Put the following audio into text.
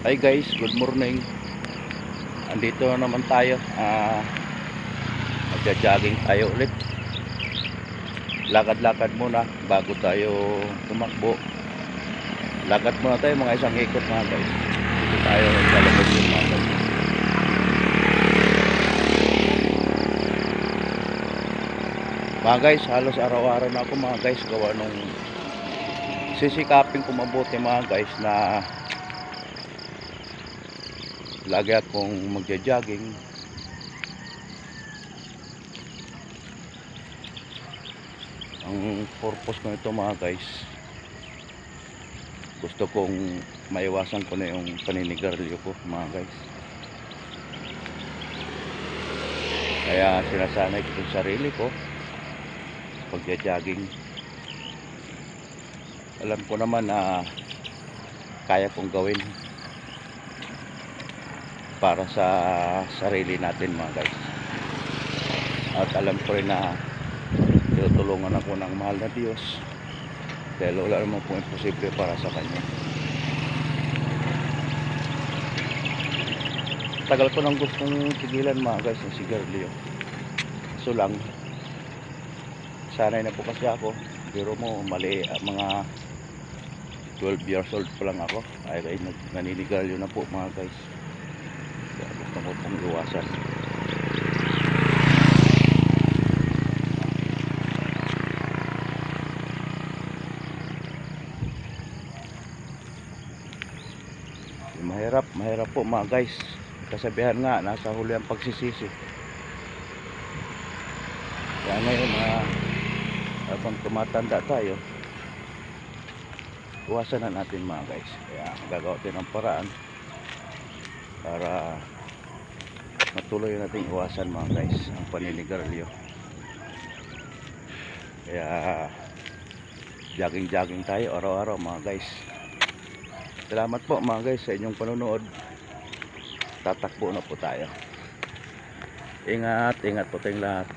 Hi guys, good morning. Andito na naman tayo. Ah, magja-jogging tayo ulit. Lakad-lakad muna bago tayo tumakbo. Lakad muna tayo mga isang ikot mga guys. Dito tayo lalabas yung mga guys. Mga guys, halos araw-araw na ako mga guys gawa nung sisikapin ko mabuti mga guys na lagi akong magja-jogging. Ang purpose ko nito mga guys gusto kong maiwasan ko na yung paninigarilyo ko mga guys. Kaya sinasanay ko yung sarili ko pagja-jogging. Alam ko naman na kaya kong gawin para sa sarili natin mga guys. At alam ko rin na tinutulungan ako ng mahal na Diyos dahil wala naman po imposible para sa Kanya. Tagal ko nang gustong tigilan mga guys ng sigarilyo so lang sanay na po kasi ako. Pero mo mali ah, mga 12 years old pa lang ako. Ay, ay naninigarilyo na po mga guys pong iwasan. Mahirap, mahirap po mga guys. Kasabihan nga, nasa huli ang pagsisisi. Kaya ngayon, uh, habang tumatanda tayo, iwasan na natin mga guys. Kaya gagawa tayo ng paraan para matuloy natin iwasan mga guys ang paninigarilyo kaya jogging jogging tayo araw-araw mga guys. Salamat po mga guys sa inyong panonood. Tatakbo na po tayo. Ingat ingat po tayong lahat